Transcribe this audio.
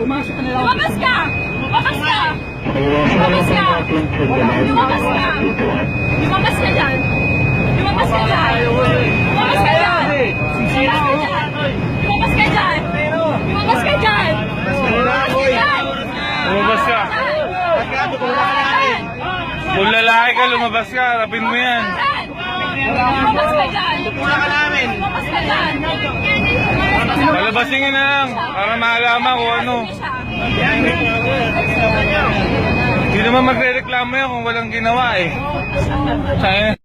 Pumasok ka na lang. Lumabas ka! Lumabas ka! Lumabas ka! Lumabas ka! Lumabas ka dyan! Lumabas ka dyan! Lumabas ka dyan! Oh. Lumabas ka dyan! Lumabas ka dyan! Lumabas ka! Kung lalaki ka, lumabas ka. Rapin mo yan. Lumabas ka dyan! Lumabas ka dyan! Palabasin nyo na lang. Para malaman kung ano. Hindi naman magre-reklamo yan kung walang ginawa eh. Sayang.